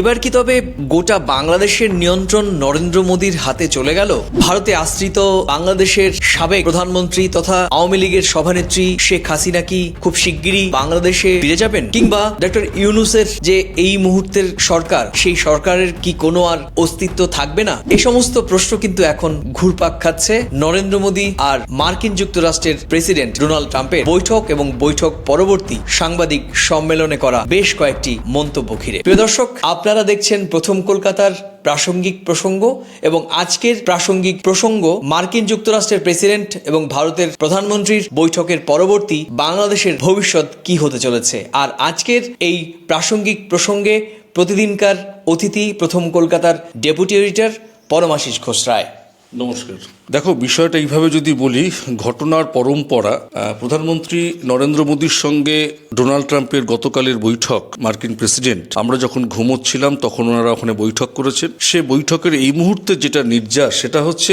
এবার কি তবে গোটা বাংলাদেশের নিয়ন্ত্রণ নরেন্দ্র মোদীর হাতে চলে গেল? ভারতে আশ্রিত বাংলাদেশের সাবেক প্রধানমন্ত্রী তথা আওয়ামী লীগের সভানেত্রী শেখ হাসিনা কি খুব শিগগিরই বাংলাদেশে ফিরে যাবেন? কিংবা ডক্টর ইউনুসের যে এই মুহূর্তের সরকার, সেই সরকারের কি কোনো আর অস্তিত্ব থাকবে না? এ সমস্ত প্রশ্ন কিন্তু এখন ঘুরপাক খাচ্ছে নরেন্দ্র মোদী আর মার্কিন যুক্তরাষ্ট্রের প্রেসিডেন্ট ডোনাল্ড ট্রাম্পের বৈঠক এবং বৈঠক পরবর্তী সাংবাদিক সম্মেলনে করা বেশ কয়েকটি মন্তব্য ঘিরে। প্রিয় দর্শক আপনারা দেখছেন প্রথম কলকাতার প্রাসঙ্গিক প্রসঙ্গ এবং আজকের প্রাসঙ্গিক প্রসঙ্গ মার্কিন যুক্তরাষ্ট্রের প্রেসিডেন্ট এবং ভারতের প্রধানমন্ত্রীর বৈঠকের পরবর্তী বাংলাদেশের ভবিষ্যৎ কি হতে চলেছে। আর আজকের এই প্রাসঙ্গিক প্রসঙ্গে প্রতিদিনকার অতিথি প্রথম কলকাতার ডেপুটি এডিটর পরমাশিস ঘোষ রায় নমস্কার। দেখো, বিষয়টা এইভাবে যদি বলি, ঘটনার পরম্পরা প্রধানমন্ত্রী নরেন্দ্র মোদীর সঙ্গে ডোনাল্ড ট্রাম্পের গতকালের বৈঠক, মার্কিন প্রেসিডেন্ট, আমরা যখন ঘুমোচ্ছিলাম, তখন ওনারা ওখানে বৈঠক করেছেন। সে বৈঠকের এই মুহূর্তে যেটা নির্যাস, সেটা হচ্ছে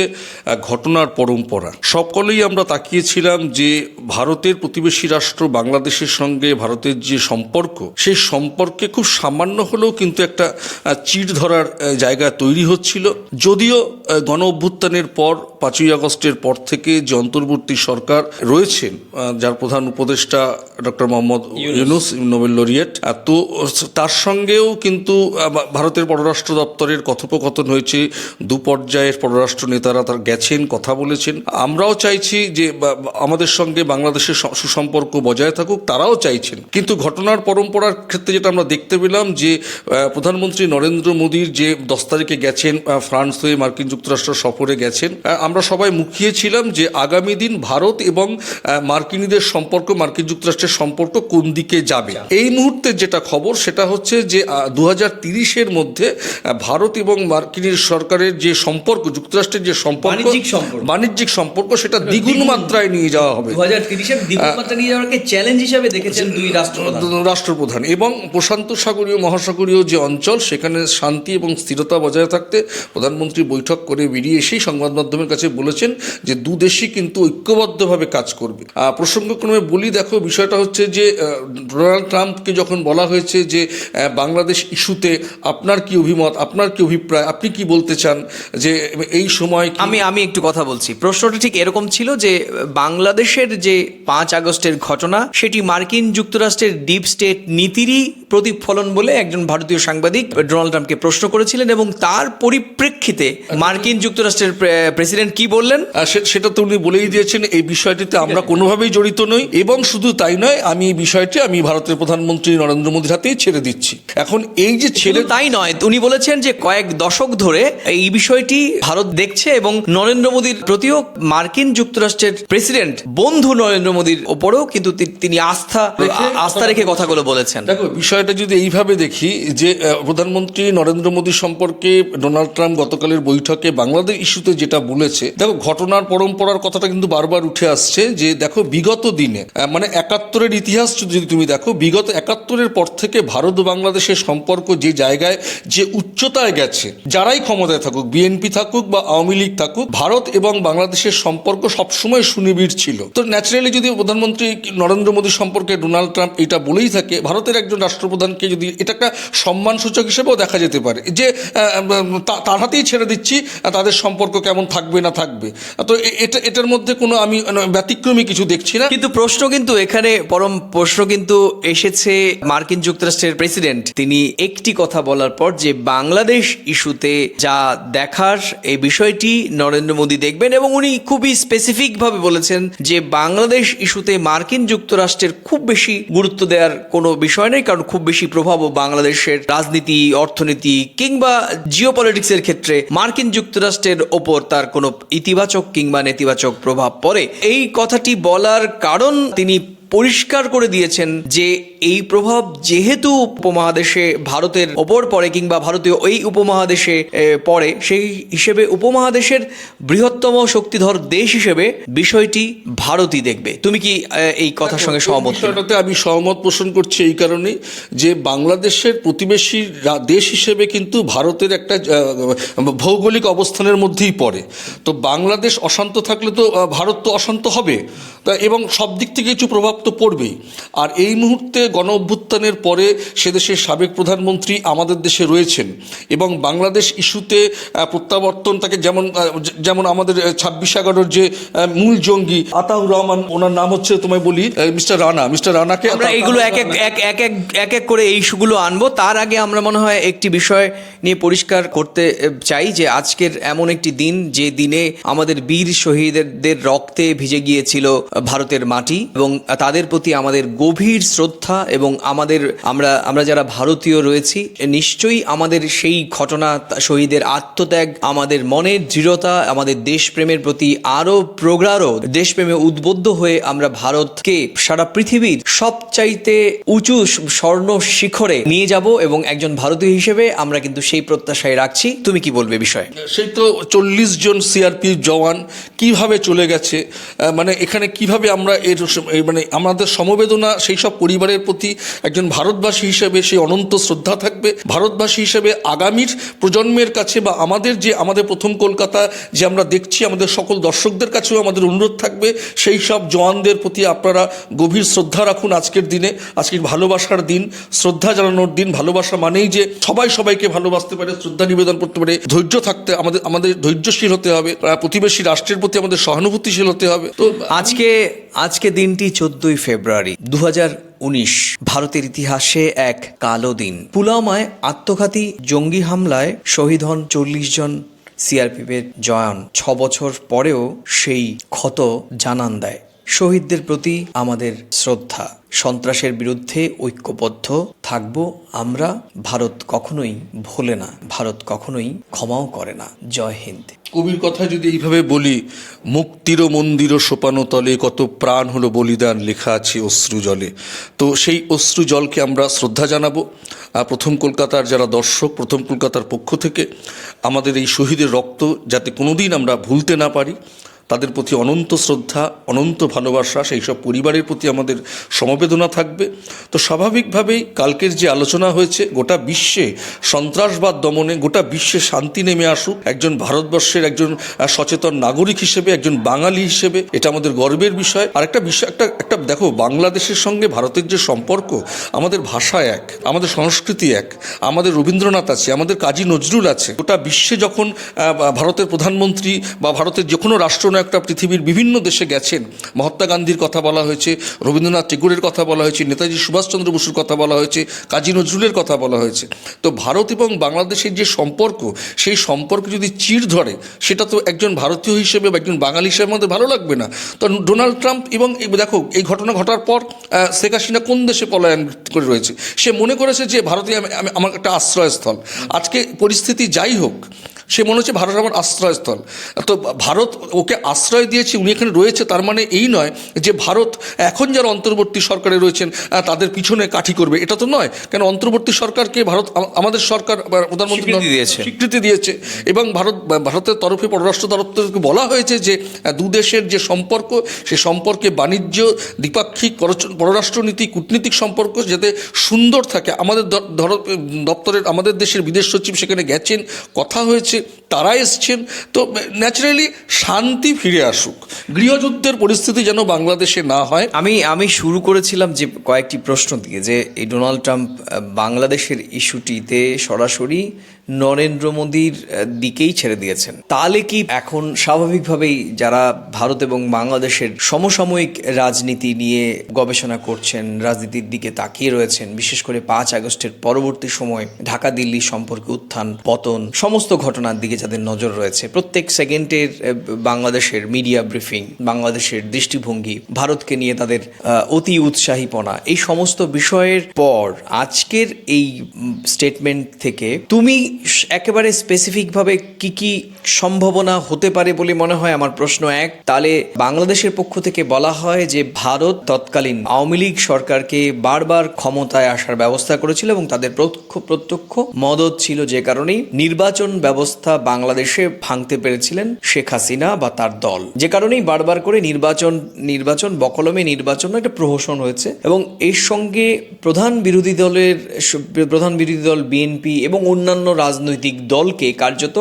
ঘটনার পরম্পরা। সকলেই আমরা তাকিয়েছিলাম যে ভারতের প্রতিবেশী রাষ্ট্র বাংলাদেশের সঙ্গে ভারতের যে সম্পর্ক, সেই সম্পর্কে খুব সামান্য হলেও কিন্তু একটা চিড় ধরার জায়গা তৈরি হচ্ছিল। যদিও গণ অভ্যুত্থানের পর পাঁচই আগস্টের পর থেকে যে অন্তর্বর্তী সরকার রয়েছেন যার প্রধান উপদেষ্টা doctor Mohammad Yunus. Nobel laureate. তো তার সঙ্গেও কিন্তু ভারতের পররাষ্ট্র দপ্তরের কথোপকথন হয়েছে দু পর্যায়ের পররাষ্ট্র নেতারা তার গেছেন কথা বলেছেন। আমরাও চাইছি যে আমাদের সঙ্গে বাংলাদেশের সুসম্পর্ক বজায় থাকুক তারাও চাইছেন। কিন্তু ঘটনার পরম্পরার ক্ষেত্রে যেটা আমরা দেখতে পেলাম যে প্রধানমন্ত্রী নরেন্দ্র মোদীর যে দশ তারিখে গেছেন ফ্রান্স হয়ে মার্কিন যুক্তরাষ্ট্র সফরে গেছেন আমরা সবাই মুখিয়েছিলাম যে আগামী দিন ভারত এবং মার্কিনীদের সম্পর্ক মার্কিন যুক্তরাষ্ট্রের সম্পর্ক কোন দিকে যাবে? এই মুহূর্তে যেটা খবর সেটা হচ্ছে যে দু হাজার তিরিশের মধ্যে ভারত এবং মার্কিনের সরকারের যে সম্পর্ক যুক্তরাষ্ট্রের যে সম্পর্ক বাণিজ্যিক সম্পর্ক। সেটা দ্বিগুণ মাত্রায় নিয়ে যাওয়া হবে। দু হাজার তিরিশের দ্বিগুণমাত্রা নিয়ে যাওয়াকে চ্যালেঞ্জ হিসাবে দেখেছেন দুই রাষ্ট্রপ্রধান। রাষ্ট্রপ্রধান এবং প্রশান্ত সাগরীয় মহাসাগরীয় যে অঞ্চল সেখানে শান্তি এবং স্থিরতা বজায় থাকতে প্রধানমন্ত্রী বৈঠক করে বেরিয়ে এসেই সংবাদ মাধ্যমের কাছে বলেছেন যে দু দেশই কিন্তু ঐক্যবদ্ধভাবে কাজ করবে। প্রসঙ্গক্রমে বলি, দেখো, বিষয়টা হচ্ছে যে ডোনাল্ড ট্রাম্পকে যখন বলা হয়েছে যে বাংলাদেশ ইস্যুতে আপনার কি অভিমত, আপনার কি অভিপ্রায়, আপনি কি বলতে চান যে, এই সময় আমি আমি একটু কথা বলছি। প্রশ্নটা ঠিক এরকম ছিল যে, বাংলাদেশের যে পাঁচ আগস্টের ঘটনা, সেটি মার্কিন যুক্তরাষ্ট্রের ডিপ স্টেট নীতিরই প্রতিফলন বলে একজন ভারতীয় সাংবাদিক ডোনাল্ড ট্রাম্পকে প্রশ্ন করেছিলেন এবং তার পরিপ্রেক্ষিতে মার্কিন যুক্তরাষ্ট্রের প্রেসিডেন্ট কি বললেন? সেটা তো উনি বলেই দিয়েছেন এই বিষয়টিতে আমরা কোনোভাবেই জড়িত নই এবং শুধু তাই নয় আমি এই বিষয়টি আমি ভারতের প্রধানমন্ত্রী নরেন্দ্র মোদীর হাতেই ছেড়ে দিচ্ছি। এখন এই যে ছেড়ে শুধু তাই নয় উনি বলেছেন যে কয়েক দশক ধরে এই বিষয়টি ভারত দেখছে এবং নরেন্দ্র মোদীর প্রতিও মার্কিন যুক্তরাষ্ট্রের প্রেসিডেন্ট বন্ধু নরেন্দ্র মোদীর ওপরেও কিন্তু তিনি আস্থা আস্থা রেখে কথাগুলো বলেছেন। দেখো বিষয়টা যদি এইভাবে দেখি যে প্রধানমন্ত্রী নরেন্দ্র মোদী সম্পর্কে ডোনাল্ড ট্রাম্প গতকালের বৈঠকে বাংলাদেশ ইস্যুতে যেটা বলেছে দেখো, ঘটনার পরম্পরার কথাটা কিন্তু বারবার উঠে আসছে যে, দেখো, বিগত দিনে মানে একাত্তরের ইতিহাস যদি তুমি দেখো, বিগত একাত্তরের পর থেকে ভারত বাংলাদেশের সম্পর্ক যে জায়গায়, যে উচ্চতায় গেছে, যারাই ক্ষমতায় থাকুক, বিএনপি থাকুক বা আওয়ামী লীগ থাকুক, ভারত এবং বাংলাদেশের সম্পর্ক সবসময় সুনিবিড় ছিল। তো ন্যাচারালি যদি প্রধানমন্ত্রী নরেন্দ্র মোদী সম্পর্কে ডোনাল্ড ট্রাম্প এটা বলেই থাকে, ভারতের একজন রাষ্ট্রপ্রধানকে যদি এটা একটা সম্মানসূচক হিসেবেও দেখা যেতে পারে যে তার হাতেই ছেড়ে দিচ্ছি, তাদের সম্পর্ক কেমন থাকবে না থাকবে। তো এটা, এটার মধ্যে কোনো আমি ব্যতিক্রমী কিছু দেখছি না। কিন্তু প্রশ্ন কিন্তু এখানে, পরম প্রশ্ন কিন্তু এসেছে মার্কিন যুক্তরাষ্ট্রের প্রেসিডেন্ট। তিনি একটি কথা বলার পর যে বাংলাদেশ ইস্যুতে যা দেখার, এই বিষয়টি নরেন্দ্র মোদী দেখবেন এবং উনি খুবই স্পেসিফিক ভাবে বলেছেন যে বাংলাদেশ ইস্যুতে মার্কিন যুক্তরাষ্ট্রের খুব বেশি গুরুত্ব দেওয়ার কোনো বিষয় নেই, কারণ খুব বেশি প্রভাবও বাংলাদেশের রাজনীতি, অর্থনীতি কিংবা জিও পলিটিক্সের ক্ষেত্রে মার্কিন যুক্তরাষ্ট্রের ওপর তার কোনো ইতিবাচক কিংবা নেতিবাচক প্রভাব পড়ে। এই কথাটি বলার কারণ তিনি পরিষ্কার করে দিয়েছেন যে এই প্রভাব যেহেতু উপমহাদেশে ভারতের ওপর পড়ে কিংবা ভারতীয় ওই উপমহাদেশে পড়ে সেই হিসেবে উপমহাদেশের বৃহত্তম শক্তিধর দেশ হিসেবে বিষয়টি ভারতই দেখবে। তুমি কি এই কথার সঙ্গে সহমত? বিষয়টাতে আমি সহমত পোষণ করছি এই কারণে যে বাংলাদেশের প্রতিবেশী দেশ হিসেবে কিন্তু ভারতের একটা ভৌগোলিক অবস্থানের মধ্যেই পড়ে। তো বাংলাদেশ অশান্ত থাকলে তো ভারত তো অশান্ত হবে। তা এবং সব দিক থেকে কিছু প্রভাব তো পড়বেই আর এই মুহূর্তে গণ অভ্যুত্থানের পরে সে দেশের সাবেক প্রধানমন্ত্রী আমাদের দেশে রয়েছেন এবং বাংলাদেশ ইস্যুতে প্রত্যাবর্তন তাকে যেমন যেমন আমাদের ছাব্বিশ এগারোর যে মূল জঙ্গি আতাউর রহমান ওনার নাম হচ্ছে তোমায় বলি মিস্টার রানা। মিস্টার রানাকে আমরা এইগুলো এক এক এক এক এক এক এক করে এই ইস্যুগুলো আনব। তার আগে আমরা মনে হয় একটি বিষয় নিয়ে পরিষ্কার করতে চাই যে আজকের এমন একটি দিন যে দিনে আমাদের বীর শহীদদের রক্তে ভিজে গিয়েছিল ভারতের মাটি এবং তাদের প্রতি আমাদের গভীর শ্রদ্ধা এবং আমাদের, আমরা আমরা যারা ভারতীয় রয়েছি, নিশ্চয়ই আমাদের সেই ঘটনা শহীদের আত্মত্যাগ, আমাদের মনের দৃঢ়তা, আমাদের দেশপ্রেমের প্রতি আরও প্রগাঢ়, দেশপ্রেমে উদ্বুদ্ধ হয়ে আমরা ভারতকে সারা পৃথিবীর সবচাইতে উঁচু স্বর্ণ শিখরে নিয়ে যাব এবং একজন ভারতীয় হিসেবে আমরা কিন্তু সেই প্রত্যাশায় রাখছি। তুমি কি বলবে বিষয়ে? সেই তো চল্লিশ জন সিআরপি জওয়ান কীভাবে চলে গেছে? মানে এখানে কীভাবে আমরা এর মানে আমাদের সমবেদনা সেই সব পরিবারের প্রতি একজন ভারতবাসী হিসেবে সেই অনন্ত শ্রদ্ধা থাকবে। ভারতবাসী হিসেবে আগামীর প্রজন্মের কাছে বা আমাদের যে, আমাদের প্রথম কলকাতা যে আমরা দেখছি, আমাদের সকল দর্শকদের কাছেও আমাদের অনুরোধ থাকবে, সেই সব জওয়ানদের প্রতি আপনারা গভীর শ্রদ্ধা রাখুন আজকের দিনে। আজকের ভালোবাসার দিন, শ্রদ্ধা জানানোর দিন। ভালোবাসা মানেই যে, সবাই সবাইকে ভালোবাসতে পারে, শ্রদ্ধা নিবেদন করতে পারে। ধৈর্য থাকতে, আমাদের আমাদের ধৈর্যশীল হতে হবে। প্রতিবেশী রাষ্ট্রের প্রতি আমাদের সহানুভূতিশীল হতে হবে। তো আজকে আজকে দিনটি চোদ্দই ফেব্রুয়ারি দু উনিশ, ভারতের ইতিহাসে এক কালো দিন। পুলওয়ামায় আত্মঘাতী জঙ্গি হামলায় শহীদ হন চল্লিশ জন সিআরপিএফের জওয়ান। ছ বছর পরেও সেই ক্ষত জানান দেয়। শহীদদের প্রতি আমাদের শ্রদ্ধা। সন্ত্রাসের বিরুদ্ধে ঐক্যবদ্ধ থাকব আমরা। ভারত কখনোই ভোলে না। ভারত কখনোই ক্ষমাও করে না। জয় হিন্দ। কবির কথা যদি এইভাবে বলি, মুক্তির মন্দিরও সোপানো তলে কত প্রাণ হলো বলিদান লেখা আছে অশ্রু জলে। তো সেই অশ্রু জলকে আমরা শ্রদ্ধা জানাব। প্রথম কলকাতার যারা দর্শক, প্রথম কলকাতার পক্ষ থেকে আমাদের এই শহীদের রক্ত যাতে কোনোদিন আমরা ভুলতে না পারি। তাদের প্রতি অনন্ত শ্রদ্ধা, অনন্ত ভালোবাসা, সেই সব পরিবারের প্রতি আমাদের সমবেদনা থাকবে। তো স্বাভাবিকভাবেই কালকের যে আলোচনা হয়েছে, গোটা বিশ্বে সন্ত্রাসবাদ দমনে, গোটা বিশ্বে শান্তি নেমে আসুক, একজন ভারতবর্ষের একজন সচেতন নাগরিক হিসেবে, একজন বাঙালি হিসেবে, এটা আমাদের গর্বের বিষয়। আর একটা বিষয়, একটা একটা, দেখো, বাংলাদেশের সঙ্গে ভারতের যে সম্পর্ক, আমাদের ভাষা এক, আমাদের সংস্কৃতি এক, আমাদের রবীন্দ্রনাথ আছে, আমাদের কাজী নজরুল আছে। গোটা বিশ্বে যখন ভারতের প্রধানমন্ত্রী বা ভারতের যে কোনো রাষ্ট্রনায়কটা পৃথিবীর বিভিন্ন দেশে গেছেন। মহাত্মা গান্ধীর কথা বলা হয়েছে, রবীন্দ্রনাথ টেগুরের কথা বলা হয়েছে, নেতাজি সুভাষচন্দ্র বসুর কথা বলা হয়েছে, কাজী নজরুলের কথা বলা হয়েছে। তো ভারত এবং বাংলাদেশের যে সম্পর্ক, সেই সম্পর্ক যদি চির ধরে, সেটা তো একজন ভারতীয় হিসেবে বা একজন বাঙালি হিসেবে আমাদের ভালো লাগবে না। তো ডোনাল্ড ট্রাম্প এবং দেখো, এই ঘটনা ঘটার পর শেখ হাসিনা কোন দেশে পলায়ন করে রয়েছে? সে মনে করেছে যে ভারতে আমি- আমি- আমার একটা আশ্রয়স্থল। আজকে পরিস্থিতি যাই হোক সে মনে হচ্ছে ভারত আমার আশ্রয়স্থল। তো ভারত ওকে আশ্রয় দিয়েছে উনি এখানে রয়েছে তার মানে এই নয় যে ভারত এখন যারা অন্তর্বর্তী সরকারে রয়েছেন তাদের পিছনে কাঠি করবে। এটা তো নয় কেন অন্তর্বর্তী সরকারকে ভারত আমাদের সরকার প্রধানমন্ত্রী দিয়েছে। স্বীকৃতি দিয়েছে। এবং ভারত ভারতের তরফে পররাষ্ট্র তরফ থেকে বলা হয়েছে যে দু দেশের যে সম্পর্ক সে সম্পর্কে বাণিজ্য দ্বিপাক্ষিক পররাষ্ট্রনীতি কূটনীতিক সম্পর্ক যাতে সুন্দর থাকে। আমাদের দপ্তরের আমাদের দেশের বিদেশ সচিব সেখানে গেছেন কথা হয়েছে। তারা এসছেন। তো ন্যাচারালি শান্তি ফিরে আসুক। গৃহযুদ্ধের পরিস্থিতি যেন বাংলাদেশে না হয়। আমি আমি শুরু করেছিলাম যে কয়েকটি প্রশ্ন দিয়ে যে এই ডোনাল্ড ট্রাম্প বাংলাদেশের ইস্যুটিতে সরাসরি নরেন্দ্র মোদীর দিকেই ছেড়ে দিয়েছেন। তাহলে কি এখন স্বাভাবিকভাবেই যারা ভারত এবং বাংলাদেশের সমসাময়িক রাজনীতি নিয়ে গবেষণা করছেন, রাজনীতির দিকে তাকিয়ে রয়েছেন, বিশেষ করে পাঁচ আগস্টের পরবর্তী সময় ঢাকা দিল্লি সম্পর্কে উত্থান, পতন, সমস্ত ঘটনার দিকে যাদের নজর রয়েছে। প্রত্যেক সেকেন্ডের বাংলাদেশের মিডিয়া ব্রিফিং, বাংলাদেশের দৃষ্টিভঙ্গি, ভারতকে নিয়ে তাদের অতি উৎসাহীপনা, এই সমস্ত বিষয়ের পর আজকের এই স্টেটমেন্ট থেকে তুমি একেবারে স্পেসিফিকভাবে কি কি সম্ভাবনা হতে পারে বলে মনে হয়? আমার প্রশ্ন এক, তাহলে বাংলাদেশের পক্ষ থেকে বলা হয় যে ভারত তৎকালীন আওয়ামী লীগ সরকারকে বারবার ক্ষমতায় আসার ব্যবস্থা করেছিল এবং তাদের প্রত্যক্ষ প্রত্যক্ষ মদত ছিল যে কারণেই নির্বাচন ব্যবস্থা ব্যবস্থা বাংলাদেশে ভাঙতে পেরেছিলেন শেখ হাসিনা বা তার দল। যে কারণেই বারবার করে নির্বাচন নির্বাচন বকলমে নির্বাচন একটা প্রহসন হয়েছে এবং এর সঙ্গে প্রধান বিরোধী দলের প্রধান বিরোধী দল বিএনপি এবং অন্যান্য রাজনৈতিক দলকে কার্যত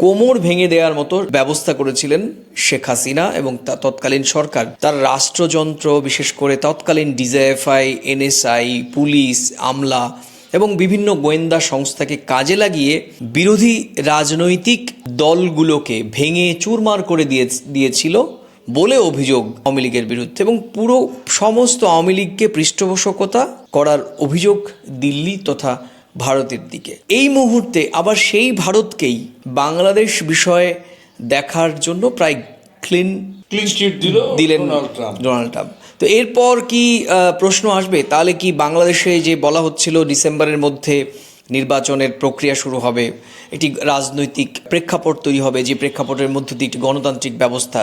কোমর ভেঙে দেওয়ার মতো ব্যবস্থা করেছিলেন শেখ হাসিনা এবং তৎকালীন সরকার। তার রাষ্ট্রযন্ত্র, বিশেষ করে তৎকালীন ডিজাইএফআই এনএসআই পুলিশ, আমলা এবং বিভিন্ন গোয়েন্দা সংস্থাকে কাজে লাগিয়ে বিরোধী রাজনৈতিক দলগুলোকে ভেঙে চুরমার করে দিয়ে দিয়েছিল বলে অভিযোগ আওয়ামী লীগের বিরুদ্ধে এবং পুরো সমস্ত আওয়ামী লীগকে পৃষ্ঠপোষকতা করার অভিযোগ দিল্লি তথা ভারতের দিকে। এই মুহূর্তে আবার সেই ভারতকেই বাংলাদেশ বিষয়ে দেখার জন্য প্রায় ক্লিন ক্লিন চিট দিল দিলেন ডোনাল্ড ট্রাম্প। Donald Trump. তো এরপর কি প্রশ্ন আসবে? তাহলে কি বাংলাদেশে যে বলা হচ্ছিল ডিসেম্বরের মধ্যে নির্বাচনের প্রক্রিয়া শুরু হবে, একটি রাজনৈতিক প্রেক্ষাপট তৈরি হবে, যে প্রেক্ষাপটের মধ্যে দিয়ে একটি গণতান্ত্রিক ব্যবস্থা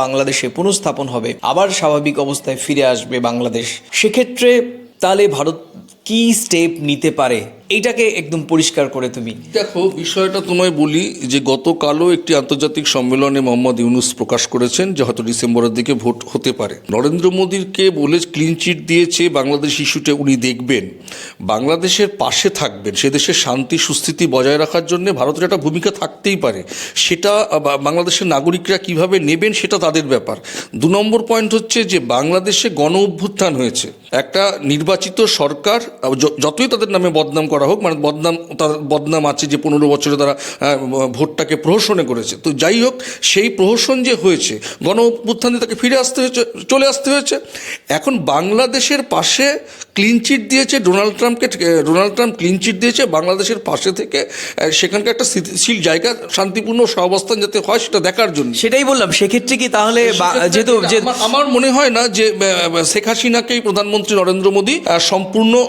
বাংলাদেশে পুনঃস্থাপন হবে, আবার স্বাভাবিক অবস্থায় ফিরে আসবে বাংলাদেশ। সেক্ষেত্রে তাহলে ভারত কি স্টেপ নিতে পারে? এইটাকে একদম পরিষ্কার করে তুমি। দেখো, বিষয়টা তোমায় বলি যে গতকালও একটি আন্তর্জাতিক সম্মেলনে মোহাম্মদ ইউনুস প্রকাশ করেছেন যে হয়তো ডিসেম্বরের দিকে ভোট হতে পারে। নরেন্দ্র মোদীকে বলে ক্লিন চিট দিয়েছে, বাংলাদেশ ইস্যুতে উনি দেখবেন। বাংলাদেশের পাশে থাকবেন, সে দেশের শান্তি, সুস্থিতি বজায় রাখার জন্য ভারতের একটা ভূমিকা থাকতেই পারে। সেটা বাংলাদেশের নাগরিকরা কীভাবে নেবেন সেটা তাদের ব্যাপার। দু নম্বর পয়েন্ট হচ্ছে যে বাংলাদেশে গণ অভ্যুত্থান হয়েছে। একটা নির্বাচিত সরকার যতই তাদের নামে বদনাম করা হোক মানে বদনাম তার বদনাম আছে যে পনেরো বছরে তারা ভোটটাকে প্রহসনে করেছে। তো যাই হোক সেই প্রহসন যে হয়েছে গণ দিয়ে তাকে ফিরে আসতে হয়েছে চলে আসতে হয়েছে। এখন বাংলাদেশের পাশে ক্লিন চিট দিয়েছে ডোনাল্ড ট্রাম্পকে ডোনাল্ড ট্রাম্প ক্লিন চিট দিয়েছে বাংলাদেশের পাশে থেকে সেখানকার একটা স্থিতিশীল জায়গা শান্তিপূর্ণ সহাবস্থান যাতে হয় সেটা দেখার জন্য। সেটাই বললাম সেক্ষেত্রে কি তাহলে যেহেতু আমার- মনে হয় না যে শেখ হাসিনাকেই প্রধানমন্ত্রী নরেন্দ্র মোদী সম্পূর্ণ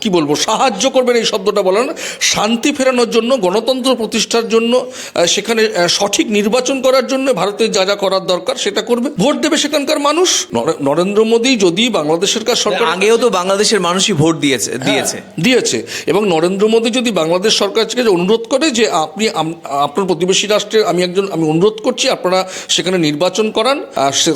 কি বলব সাহায্য করবেন এই শব্দটা বলা না শান্তি ফেরানোর জন্য গণতন্ত্র প্রতিষ্ঠার জন্য সেখানে সঠিক নির্বাচন করার জন্য ভারতের যা যা করার দরকার সেটা করবে। ভোট দেবে সেখানকার মানুষ? নরে- নরেন্দ্র মোদী যদি বাংলাদেশের কাছে সরকার আগেও তো বাংলাদেশের মানুষই ভোট দিয়েছে দিয়েছে। দিয়েছে। এবং নরেন্দ্র মোদী যদি বাংলাদেশ সরকার থেকে অনুরোধ করে যে আপনি আপনার প্রতিবেশী রাষ্ট্রে আমি একজন আমি অনুরোধ করছি আপনারা সেখানে নির্বাচন করান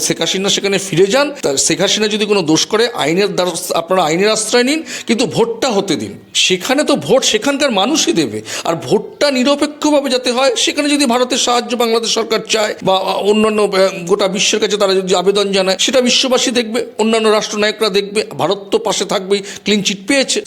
শেখ হাসিনা সেখানে ফিরে যান। শেখ হাসিনা যদি কোনো দোষ করে আইনের দ্বারস্থ- আপনারা আইনের আশ্রয় নিন কিন্তু ভোটটা হতে দিন। সেখানে তো ভোট, সেখানকার মানুষই দেবে। আর ভোটটা নিরপেক্ষভাবে যাতে হয়, সেখানে যদি ভারতের সাহায্য বাংলাদেশ সরকার চায় বা অন্যান্য গোটা বিশ্বের কাছে তারা যদি আবেদন জানায়, সেটা বিশ্ববাসী দেখবে, অন্যান্য রাষ্ট্রনায়করা দেখবে, ভারত তো পাশে থাকবেই ক্লিন চিট পেয়েছে।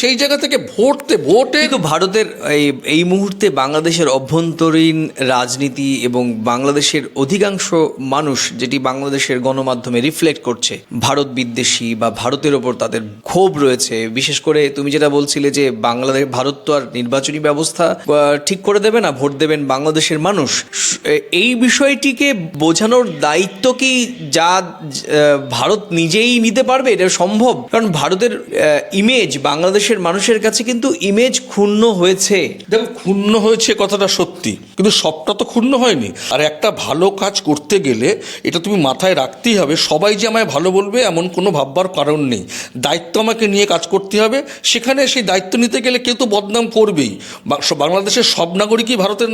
সেই জায়গা থেকে ভোটতে ভোটে কিন্তু ভারতের এই এই মুহূর্তে বাংলাদেশের অভ্যন্তরীণ রাজনীতি এবং বাংলাদেশের অধিকাংশ মানুষ যেটি বাংলাদেশের গণমাধ্যমে রিফ্লেক্ট করছে, ভারত বিদ্বেষী বা ভারতের ওপর তাদের ক্ষোভ রয়েছে, বিশেষ করে তুমি যেটা বলছিলে যে বাংলাদেশ, ভারত তো আর নির্বাচনী ব্যবস্থা ঠিক করে দেবে না, ভোট দেবেন বাংলাদেশের মানুষ। এই বিষয়টিকে বোঝানোর দায়িত্ব কি যা ভারত নিজেই নিতে পারবে? এটা সম্ভব? কারণ ভারতের ইমেজ বাংলাদেশের মানুষের কাছে কিন্তু ইমেজ ক্ষুণ্ণ হয়েছে। দেখো, ক্ষুণ্ণ হয়েছে কথাটা সত্যি, কিন্তু সবটা তো ক্ষুণ্ণ হয়নি। আর একটা ভালো কাজ করতে গেলে এটা তুমি মাথায় রাখতেই হবে, সবাই যে আমায় ভালো বলবে এমন কোনো ভাববার কারণ নেই। দায়িত্ব আমাকে নিয়ে কাজ করতে হবে, সেখানে সেই দায়িত্ব নিতে গেলে কেউ তো বদনাম করবেই। বাংলাদেশের সব নাগরিকই ভারতের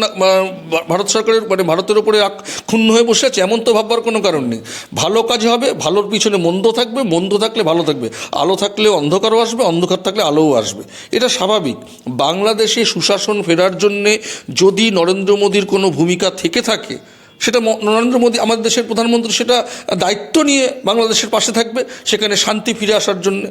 ভারত সরকারের মানে ভারতের আক- ক্ষুণ্ণ হয়ে বসে আছে, এমন তো ভাববার কোনো কারণ নেই। ভালো কাজ হবে, ভালোর পিছনে মন্দ থাকবে, মন্দ থাকলে ভালো থাকবে। আলো থাকলে অন্ধকারও আসবে, অন্ধকার থাকলে আলোও আসবে। এটা স্বাভাবিক। বাংলাদেশে সুশাসন ফেরার জন্যে যদি নরেন্দ্র মোদীর কোনো ভূমিকা থেকে থাকে, সেটা নরেন্দ্র মোদী আমাদের দেশের প্রধানমন্ত্রী সেটা দায়িত্ব নিয়ে বাংলাদেশের পাশে থাকবে, সেখানে শান্তি ফিরে আসার জন্য।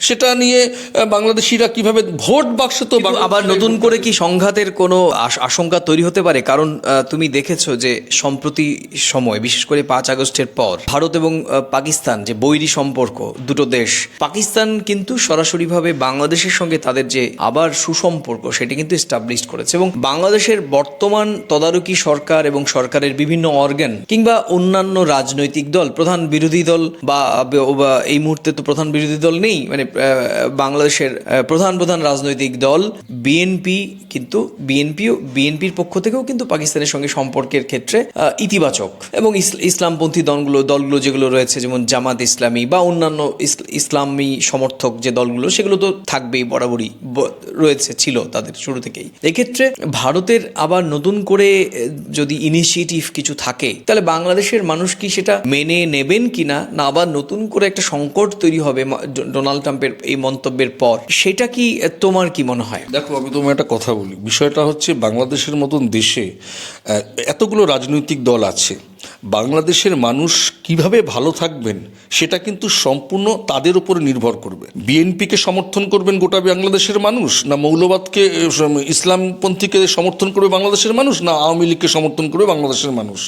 সেটা নিয়ে বাংলাদেশিরা কীভাবে ভোট বাক্সে তো আবার নতুন করে কি সংঘাতের কোনো আশ- আশঙ্কা তৈরি হতে পারে? কারণ তুমি দেখেছ যে সম্প্রতি সময় বিশেষ করে পাঁচ আগস্টের পর ভারত এবং পাকিস্তান যে বৈরী সম্পর্ক দুটো দেশ পাকিস্তান কিন্তু সরাসরিভাবে বাংলাদেশের সঙ্গে তাদের যে আবার সুসম্পর্ক সেটি কিন্তু এস্টাবলিশ করেছে এবং বাংলাদেশের বর্তমান তদারকি সরকার এবং সরকারের বিভিন্ন অর্গান কিংবা অন্যান্য রাজনৈতিক দল প্রধান বিরোধী দল বা এই মুহূর্তে তো প্রধান বিরোধী দল নেই মানে বাংলাদেশের প্রধান প্রধান রাজনৈতিক দল বিএনপি কিন্তু বিএনপিও বিএনপির পক্ষ থেকেও কিন্তু পাকিস্তানের সঙ্গে সম্পর্কের ক্ষেত্রে ইতিবাচক। এবং ইসলামপন্থী দলগুলো দলগুলো যেগুলো রয়েছে, যেমন জামাত ইসলামী বা অন্যান্য ইসলামী সমর্থক যে দলগুলো, সেগুলো তো থাকবেই, বরাবরই রয়েছে, ছিল তাদের শুরু থেকেই। এক্ষেত্রে ভারতের আবার নতুন করে যদি ইনিশিয়েটিভ কিছু থাকে, তাহলে বাংলাদেশের মানুষ কি সেটা মেনে নেবেন কিনা, না আবার নতুন করে একটা সংকট তৈরি হবে, মা- ডো- ট্রাম্পের এই মন্তব্যের পর, সেটা কি তোমার কি মনে হয়? দেখো, আমি তোমায় একটা কথা বলি। বিষয়টা হচ্ছে বাংলাদেশের মতন দেশে এতগুলো রাজনৈতিক দল আছে। বাংলাদেশের মানুষ কীভাবে ভালো থাকবেন, সেটা কিন্তু সম্পূর্ণ তাদের উপর নির্ভর করবে। বিএনপিকে সমর্থন করবেন গোটা বাংলাদেশের মানুষ, না মৌলবাদকে ইসলামপন্থীকে সমর্থন করবে বাংলাদেশের মানুষ, না আওয়ামী লীগকে সমর্থন করবে বাংলাদেশের মানুষ?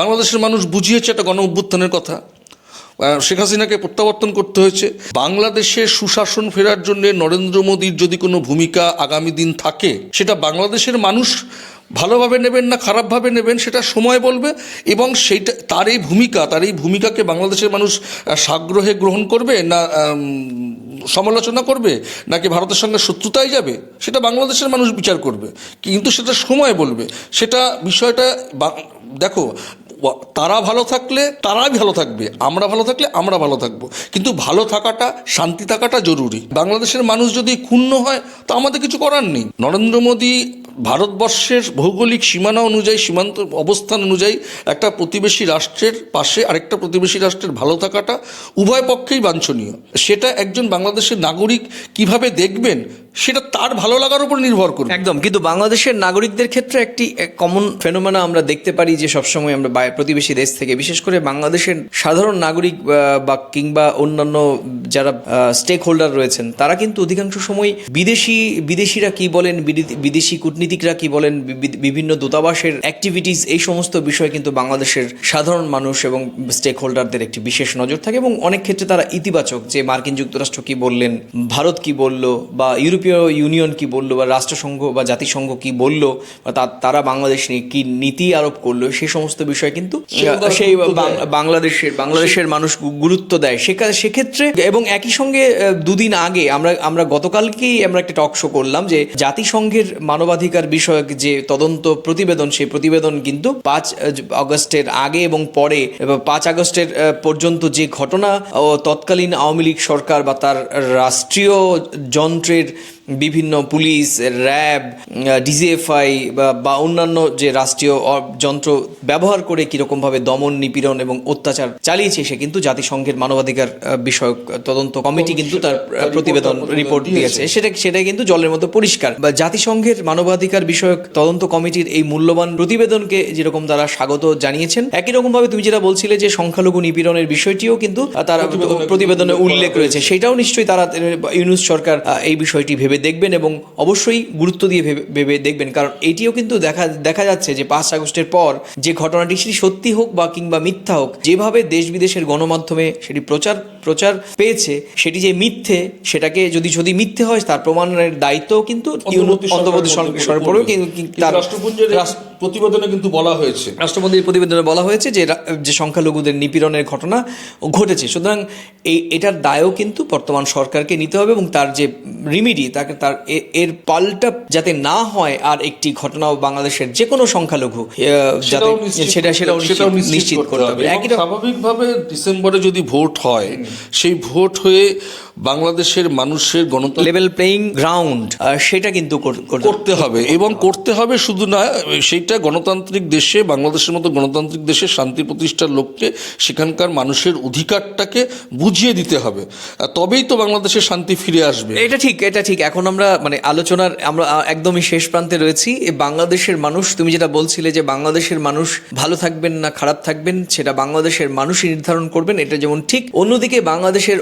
বাংলাদেশের মানুষ বুঝিয়েছে একটা গণ অভ্যুত্থানের কথা। শেখ হাসিনাকে প্রত্যাবর্তন করতে হয়েছে। বাংলাদেশে সুশাসন ফেরার জন্য নরেন্দ্র মোদীর যদি কোনো ভূমিকা আগামী দিন থাকে, সেটা বাংলাদেশের মানুষ ভালোভাবে নেবেন না, খারাপভাবে নেবেন, সেটা সময় বলবে এবং সেইটা তার এই ভূমিকা তার এই ভূমিকাকে বাংলাদেশের মানুষ সাগ্রহে গ্রহণ করবে না সমালোচনা করবে, নাকি ভারতের সঙ্গে শত্রুতায় যাবে? সেটা বাংলাদেশের মানুষ বিচার করবে। কিন্তু সেটা সময় বলবে। সেটা বিষয়টা দেখো তারা ভালো থাকলে তারাই ভালো থাকবে, আমরা ভালো থাকলে আমরা ভালো থাকব। কিন্তু ভালো থাকাটা, শান্তি থাকাটা জরুরি। বাংলাদেশের মানুষ যদি ক্ষুণ্ণ হয়, তো আমাদের কিছু করার নেই। নরেন্দ্র মোদী ভারতবর্ষের ভৌগোলিক সীমানা অনুযায়ী, সীমান্ত অবস্থান অনুযায়ী একটা প্রতিবেশী রাষ্ট্রের পাশে আরেকটা প্রতিবেশী রাষ্ট্রের ভালো থাকাটা উভয় পক্ষেই বাঞ্ছনীয়। সেটা একজন বাংলাদেশের নাগরিক কীভাবে দেখবেন, সেটা তার ভালো লাগার উপর নির্ভর করবে। একদম, কিন্তু বাংলাদেশের নাগরিকদের ক্ষেত্রে একটি কমন ফেনোমেনা আমরা দেখতে পারি যে সবসময় আমরা বাইরে প্রতিবেশী দেশ থেকে, বিশেষ করে বাংলাদেশের সাধারণ নাগরিক বা কিংবা অন্যান্য যারা স্টেক হোল্ডার রয়েছেন, তারা কিন্তু অধিকাংশ সময় বিদেশি, বিদেশিরা কি বলেন বিদেশি- কূটনীতিকরা কি বলেন বিভিন্ন দূতাবাসের অ্যাক্টিভিটিস এই সমস্ত বিষয়ে কিন্তু বাংলাদেশের সাধারণ মানুষ এবং স্টেক হোল্ডারদের একটি বিশেষ নজর থাকে এবং অনেক ক্ষেত্রে তারা ইতিবাচক, যে মার্কিন যুক্তরাষ্ট্র কি বললেন, ভারত কি বলল, বা ইউরোপীয় ইউনিয়ন কি বলল, বা রাষ্ট্রসংঘ বা জাতিসংঘ কি বলল, বা তারা বাংলাদেশ নিয়ে কি নীতি আরোপ করল সেই সমস্ত বিষয় কিন্তু সেই। বাংলাদেশের বাংলাদেশের মানুষ গুরুত্ব দেয় সেকা- সেক্ষেত্রে এবং একই সঙ্গে দুদিন আগে আমরা আমরা গতকালকেই আমরা একটা টক শো করলাম যে জাতিসংঘের মানবাধিকার বিষয়ক যে তদন্ত প্রতিবেদন সেই প্রতিবেদন কিন্তু পাঁচ আগস্টের আগে এবং পরে এবং পাঁচ আগস্টের পর্যন্ত যে ঘটনা ও তৎকালীন আওয়ামী লীগ সরকার বা তার রাষ্ট্রীয় যন্ত্রের বিভিন্ন পুলিশ র্যাব ডিজিএফআই বা অন্যান্য যে রাষ্ট্রীয় যন্ত্র ব্যবহার করে কীরকমভাবে দমন নিপীড়ন এবং অত্যাচার চালিয়েছে সে কিন্তু জাতিসংঘের মানবাধিকার বিষয়ক তদন্ত কমিটি কিন্তু তার প্রতিবেদন রিপোর্ট দিয়েছে। সেটা সেটা কিন্তু জলের মতো পরিষ্কার। বা জাতিসংঘের মানবাধিকার বিষয়ক তদন্ত কমিটির এই মূল্যবান প্রতিবেদনকে যেরকম তারা স্বাগত জানিয়েছেন একই রকমভাবে তুমি যেটা বলছিলে যে সংখ্যালঘু নিপীড়নের বিষয়টিও কিন্তু তারা প্রতিবেদনে উল্লেখ রয়েছে। সেটাও নিশ্চয়ই তারা ইউনুস সরকার এই বিষয়টি ভেবে দেখবেন এবং অবশ্যই গুরুত্ব দিয়ে ভেবে ভেবে দেখবেন। কারণ এটিও কিন্তু দেখা দেখা যাচ্ছে যে পাঁচ আগস্টের পর যে ঘটনাটি সেটি সত্যি হোক বা কিংবা মিথ্যা হোক যেভাবে দেশ বিদেশের গণমাধ্যমে সেটি প্রচার প্রচার পেয়েছে সেটি যে মিথ্যে সেটাকে যদি যদি মিথ্যে হয় তার প্রমাণের দায়িত্ব কিন্তু অন্তর্বর্তী কিন্তু রাষ্ট্রপুঞ্জের রাষ্ট্র- প্রতিবেদনে কিন্তু বলা হয়েছে। রাষ্ট্রপতির প্রতিবেদনে বলা হয়েছে যে যে সংখ্যালঘুদের নিপীড়নের ঘটনা ঘটেছে। সুতরাং এই এটার দায়ও কিন্তু বর্তমান সরকারকে নিতে হবে এবং তার যে রিমিডি তাকে তার এর পাল্টা যাতে না হয় আর একটি ঘটনা বাংলাদেশের যে কোনো সংখ্যালঘু সেটা সেটাও নিশ্চিত করতে হবে স্বাভাবিকভাবে ডিসেম্বরে যদি ভোট হয় সেই ভোট হয়ে বাংলাদেশের মানুষের গণতন্ত্র লেভেল প্লেইং গ্রাউন্ড সেটা কিন্তু করতে হবে এবং করতে হবে শুধু না সেইটা গণতান্ত্রিক দেশে বাংলাদেশের মতো গণতান্ত্রিক দেশে শান্তি প্রতিষ্ঠার লক্ষ্যে সেখানকার মানুষের অধিকারটাকে বুঝিয়ে দিতে হবে। তবেই তো বাংলাদেশে শান্তি ফিরে আসবে। এটা ঠিক এটা ঠিক। এখন আমরা মানে আলোচনার আমরা একদমই শেষ প্রান্তে রয়েছি। বাংলাদেশের মানুষ তুমি যেটা বলছিলে যে বাংলাদেশের মানুষ ভালো থাকবেন না খারাপ থাকবেন সেটা বাংলাদেশের মানুষই নির্ধারণ করবেন এটা যেমন ঠিক। অন্যদিকে বাংলাদেশের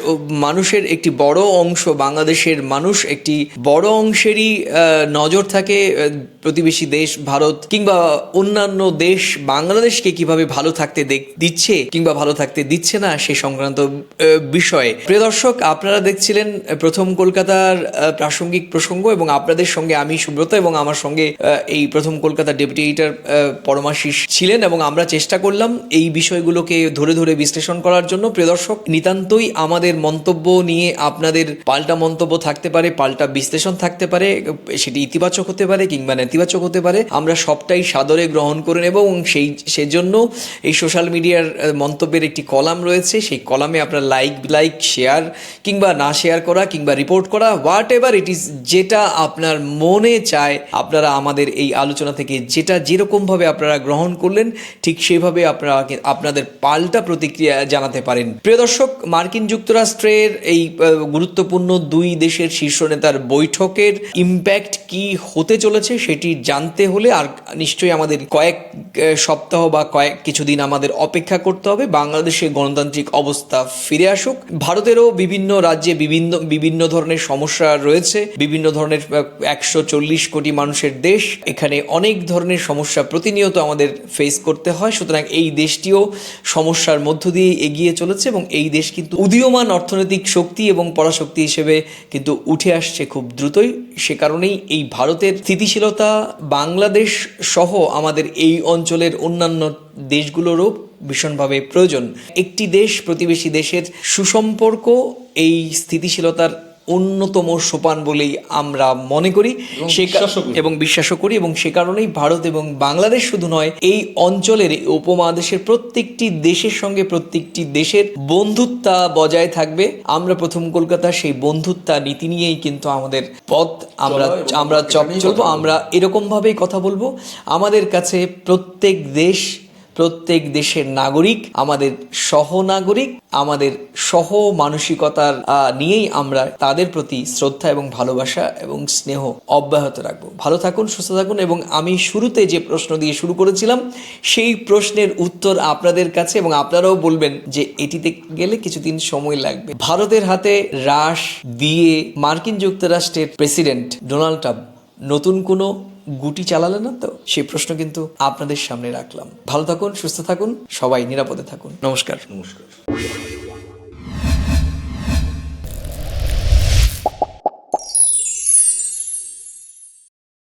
মানুষের একটি বড় অংশ বাংলাদেশের মানুষ, একটি বড় অংশেরই নজর থাকে প্রতিবেশী দেশ ভারত কিংবা অন্যান্য দেশ বাংলাদেশকে কীভাবে ভালো থাকতে দিচ্ছে কিংবা ভালো থাকতে দিচ্ছে না সে সংক্রান্ত বিষয়ে। প্রিয় দর্শক, আপনারা দেখছিলেন প্রথম কলকাতার প্রাসঙ্গিক প্রসঙ্গ এবং আপনাদের সঙ্গে আমি সুব্রত এবং আমার সঙ্গে এই প্রথম কলকাতা ডেপুটি এডিটর পরমাশিস ছিলেন এবং আমরা চেষ্টা করলাম এই বিষয়গুলোকে ধরে ধরে বিশ্লেষণ করার জন্য। প্রিয় দর্শক, নিতান্তই আমাদের মন্তব্য নিয়ে আপনাদের পাল্টা মন্তব্য থাকতে পারে, পাল্টা বিশ্লেষণ থাকতে পারে, সেটি ইতিবাচক হতে পারে কিংবা নেতিবাচক হতে পারে, আমরা সবটাই সাদরে গ্রহণ করে নেব এবং সেই, সেজন্য এই সোশ্যাল মিডিয়ার মন্তব্যের একটি কলাম রয়েছে। সেই কলামে আপনার লাইক লাইক শেয়ার কিংবা না শেয়ার করা কিংবা রিপোর্ট করা হোয়াট এভার ইট ইজ যেটা আপনার মনে চায়, আপনারা আমাদের এই আলোচনা থেকে যেটা যেরকমভাবে আপনারা গ্রহণ করলেন, ঠিক সেইভাবে আপনারা, আপনাদের পাল্টা প্রতিক্রিয়া জানাতে পারেন। প্রিয় দর্শক, মার্কিন যুক্তরাষ্ট্রের এই গুরুত্বপূর্ণ দুই দেশের শীর্ষ নেতার বৈঠকের ইম্প্যাক্ট কি হতে চলেছে সেটি জানতে হলে আর নিশ্চয়ই আমাদের কয়েক সপ্তাহ বা কয়েক কিছুদিন আমাদের অপেক্ষা করতে হবে। বাংলাদেশে গণতান্ত্রিক অবস্থা ফিরে আসুক। ভারতেরও বিভিন্ন রাজ্যে বিভিন্ন বিভিন্ন ধরনের সমস্যা রয়েছে। বিভিন্ন ধরনের একশো চল্লিশ কোটি মানুষের দেশ। এখানে অনেক ধরনের সমস্যা প্রতিনিয়ত আমাদের ফেস করতে হয়। সুতরাং এই দেশটিও সমস্যার মধ্য দিয়ে এগিয়ে চলেছে এবং এই দেশ কিন্তু উদীয়মান অর্থনৈতিক শক্তি এবং পরাশক্তি হিসেবে কিন্তু উঠে আসছে খুব দ্রুতই। সে কারণেই এই ভারতের স্থিতিশীলতা, বাংলাদেশ সহ আমাদের এই অঞ্চলের অন্যান্য দেশগুলোরও ভীষণভাবে প্রয়োজন। একটি দেশ প্রতিবেশী দেশের সুসম্পর্ক, এই স্থিতিশীলতার অন্যতম সোপান বলেই আমরা মনে করি। এবং সে বিশ্বাসও করি। এবং বিশ্বাসও করি এবং সে কারণেই ভারত এবং বাংলাদেশ শুধু নয় এই অঞ্চলের উপমহাদেশের প্রত্যেকটি দেশের সঙ্গে প্রত্যেকটি দেশের বন্ধুত্বা বজায় থাকবে। আমরা প্রথম কলকাতা সেই বন্ধুত্বা নীতি নিয়েই কিন্তু আমাদের পথ আমরা আমরা চপ চলবো। আমরা এরকমভাবেই কথা বলব। আমাদের কাছে প্রত্যেক দেশ প্রত্যেক দেশের নাগরিক আমাদের সহনাগরিক, আমাদের সহ মানসিকতার নিয়েই আমরা তাদের প্রতি শ্রদ্ধা এবং ভালোবাসা এবং স্নেহ অব্যাহত রাখব। ভালো থাকুন, সুস্থ থাকুন এবং আমি শুরুতে যে প্রশ্ন দিয়ে শুরু করেছিলাম, সেই প্রশ্নের উত্তর আপনাদের কাছে এবং আপনারাও বলবেন যে এটিতে গেলে কিছুদিন সময় লাগবে। ভারতের হাতে রাশ দিয়ে মার্কিন যুক্তরাষ্ট্রের প্রেসিডেন্ট ডোনাল্ড ট্রাম্প নতুন কোনো গুটি চালালে না তো? সেই প্রশ্ন কিন্তু আপনাদের সামনে রাখলাম। ভালো থাকুন, সুস্থ থাকুন, সবাই নিরাপদে থাকুন। নমস্কার। নমস্কার।